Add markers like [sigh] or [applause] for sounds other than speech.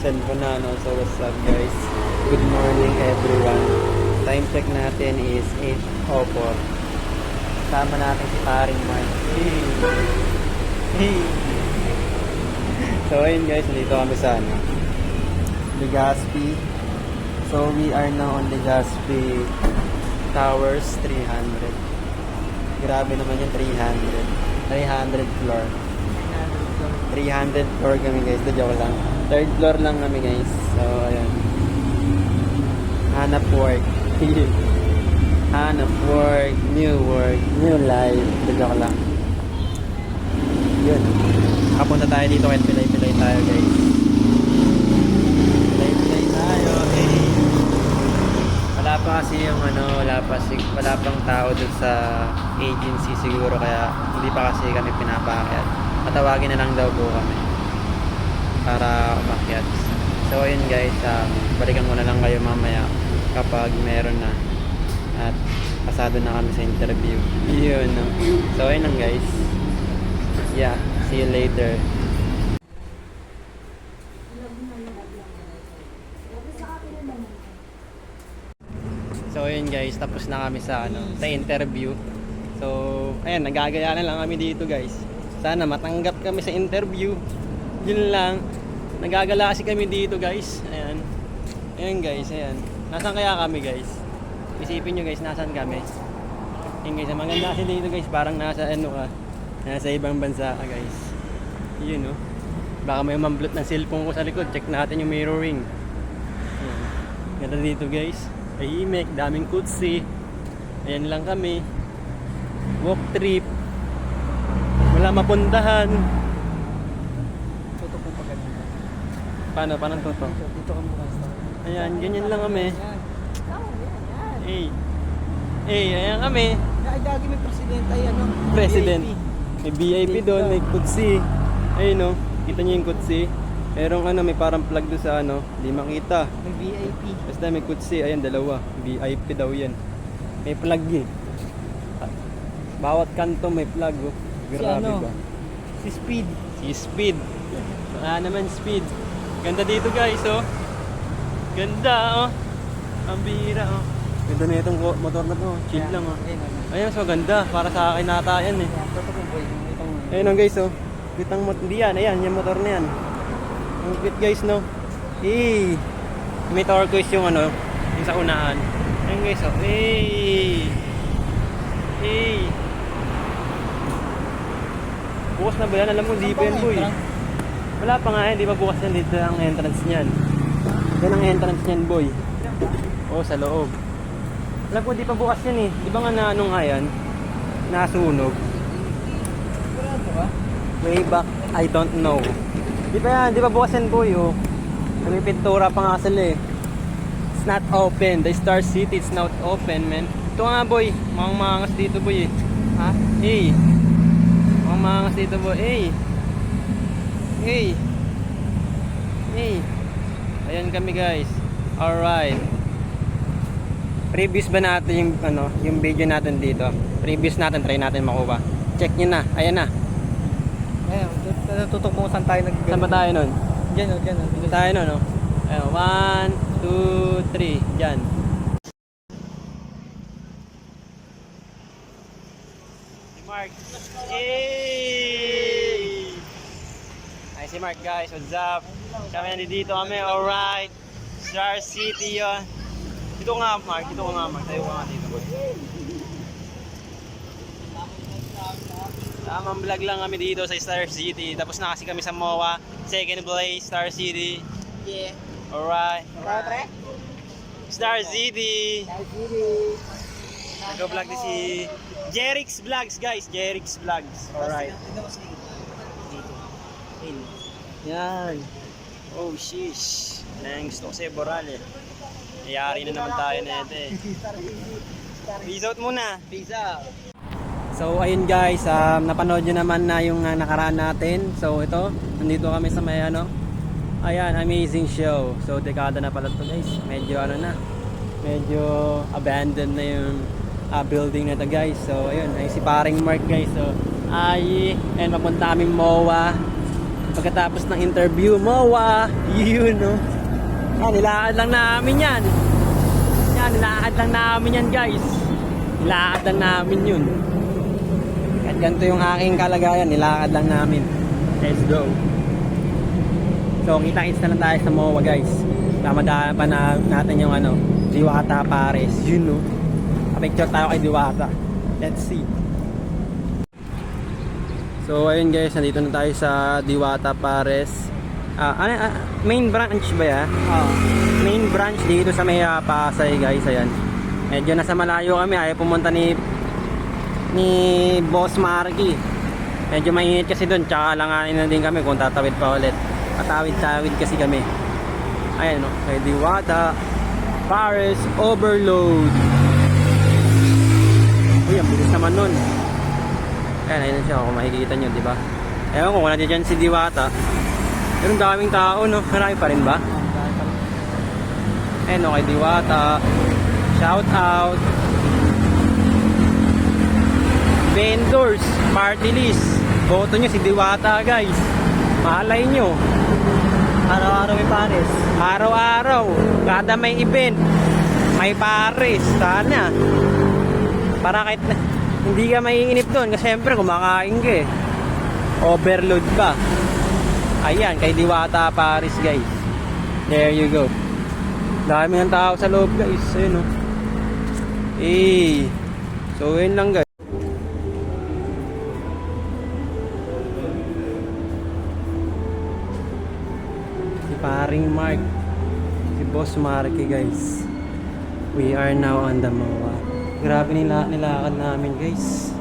cellphone na, no? So, what's up, guys? Good morning, everyone. Time check natin is 8.04. Kasama natin si paring Mark. Hey! [laughs] Hey! So, ayun guys, nandito kami sa ano, Legazpi. So, we are now on Legazpi Towers 300. Grabe naman yung 300. 300 floor. 300 floor kami guys. The joke lang. Third floor lang kami guys. So, ayun. Hanap work. [laughs] Hanap work. New work. New life. Joke lang. Yun. Kapunta tayo dito kahit pilay-pilay tayo guys. Pilay-pilay tayo. Eh. Wala pa kasi yung ano, wala pa wala pang tao dun sa agency siguro kaya hindi pa kasi kami pinapakyat. Matawagin na lang daw po kami para umakyat. So ayun guys, um, balikan ko na lang kayo mamaya kapag meron na at pasado na kami sa interview. Yun. No? So ayun lang guys. Yeah, see you later. So ayun guys, tapos na kami sa ano, sa interview. So, ayan, nagagaya na lang kami dito guys. Sana matanggap kami sa interview. Yun lang. Nagagala kasi kami dito guys. Ayan. Ayan guys, ayan. Nasaan kaya kami guys? Isipin nyo guys, nasaan kami? Ayan guys, ang maganda kasi dito guys, parang nasa ano ka. Nasa ibang bansa ka guys. Yun no. Baka may mamblot ng cellphone ko sa likod. Check natin yung mirroring. Ayan. Ganda dito guys. Tahimik, daming kutsi. Ayan lang kami. Walk trip. Wala mapuntahan. Toto po pag ganito. Paano? Paano to to? Dito ka muna sa Ayan, ganyan lang kami. Yan, yan. Hey. Hey, ayan kami. Ay, dagi may presidente ay ano. President. May VIP doon, may kutsi. Ayun no, kita niyo yung kutsi. Merong ano, may parang plug doon sa ano, di makita. May VIP. Basta may kutsi, ayan dalawa. VIP daw yan. May plug eh. Bawat kanto may plug oh. Grabe ano? ba? Si Speed. Si Speed. Wala naman Speed. Ganda dito guys oh. Ganda oh. Ang bihira oh. Ganda na itong motor na to. Chill lang oh. Ayun. Ayun, so ganda. Para sa akin nata yan eh. Yan, Toto po boy. Itong Ayun oh guys oh. Kitang motor. Yan. Ayan, yung motor na yan. Ang cute guys no. Eh. May turquoise yung ano. Yung sa unahan. Ayun guys oh. Eh. Eh. Bukas na ba yan? Alam mo, di pa yan boy. Wala pa nga eh, di ba bukas yan dito ang entrance niyan. Yan ang entrance niyan boy. Oo, sa loob. Alam ko, di pa bukas yan eh. Di ba nga na ano nga yan? Nasunog. Way back, I don't know. Di ba yan? Di ba bukas yan boy oh? May pintura pa nga sila eh. It's not open. The Star City, it's not open man. Ito nga boy, mga mangas dito boy eh. Ha? Hey! Mga mangas dito boy. Hey! Hey! Hey! Ayan kami guys. Alright. Previous ba natin yung ano, yung video natin dito? Previous natin, try natin makuha. Check nyo na. Ayan na. Ayun, natutok mo saan tayo nag Saan ba tayo nun? Diyan, oh, diyan. oh. Dito tayo nun, no? Ayan, one, two, three. Diyan. Mark. Hey! Ay, si Mark guys. What's up? Kami nandito kami. Alright. Star City yun. Dito nga, Mark. Dito nga, Mark. Tayo ka nga dito. Tamang vlog lang kami dito sa Star City. Tapos na kasi kami sa MOA. Second place, Star City. Yeah. Alright. Tre. Star City. Star City. Nag-vlog din si Jerix Vlogs, guys. Jerix Vlogs. Alright. Tignan mo si Dito. Ayun. Yan. Oh, sheesh. Nang gusto ko sa'yo, Boral eh. Iyari na naman tayo na ito eh. Peace out muna. Peace out. So ayun guys, um, napanood nyo naman na yung uh, nakaraan natin. So ito, nandito kami sa may ano. Ayan, amazing show. So dekada na pala to guys. Medyo ano na. Medyo abandoned na yung uh, building na to guys. So ayun, ay si paring Mark guys. So ay, and papunta kaming MOA. Pagkatapos ng interview, MOA, yun no. Yan, nilakad lang namin yan. Yan, nilakad lang namin yan guys. Nilakad lang namin yun. At ganito yung aking kalagayan, nilakad lang namin. Let's go. So, kita-kits na lang tayo sa MOA guys. Tamadaan pa na natin yung ano, Diwata Pares. Yun no. Picture tayo kay Diwata. Let's see. So, ayun guys, nandito na tayo sa Diwata Pares. Ah, ano, ah, main branch ba ya? Oo. Main branch dito sa may ah, Pasay guys, ayan. Medyo nasa malayo kami, ayaw pumunta ni ni Boss Marky. Medyo mainit kasi doon, tsaka langanin na din kami kung tatawid pa ulit. Patawid-tawid kasi kami. Ayan no, kay Diwata Paris Overload. Uy, ang bilis naman nun. Ayan, ayun siya kung makikita nyo, di ba? Ewan ko, wala dyan si Diwata. Pero daming tao, no? Marami pa rin ba? Ayan, no, kay Diwata. Shout out. Vendors, party list. Boto nyo si Diwata, guys. Malay nyo. Araw-araw may pares. Araw-araw, kada may event, may pares. Sana. Para kahit na, hindi ka maiinip doon kasi syempre kumakain ka eh. Overload ka. Ayan, kay Diwata Paris guys. There you go. Dami ng tao sa loob guys. Ayun oh. Eh. So yun lang guys. Si paring Mark. Si Boss Marky guys. We are now on the MOA. Grabe nila nilakad namin guys.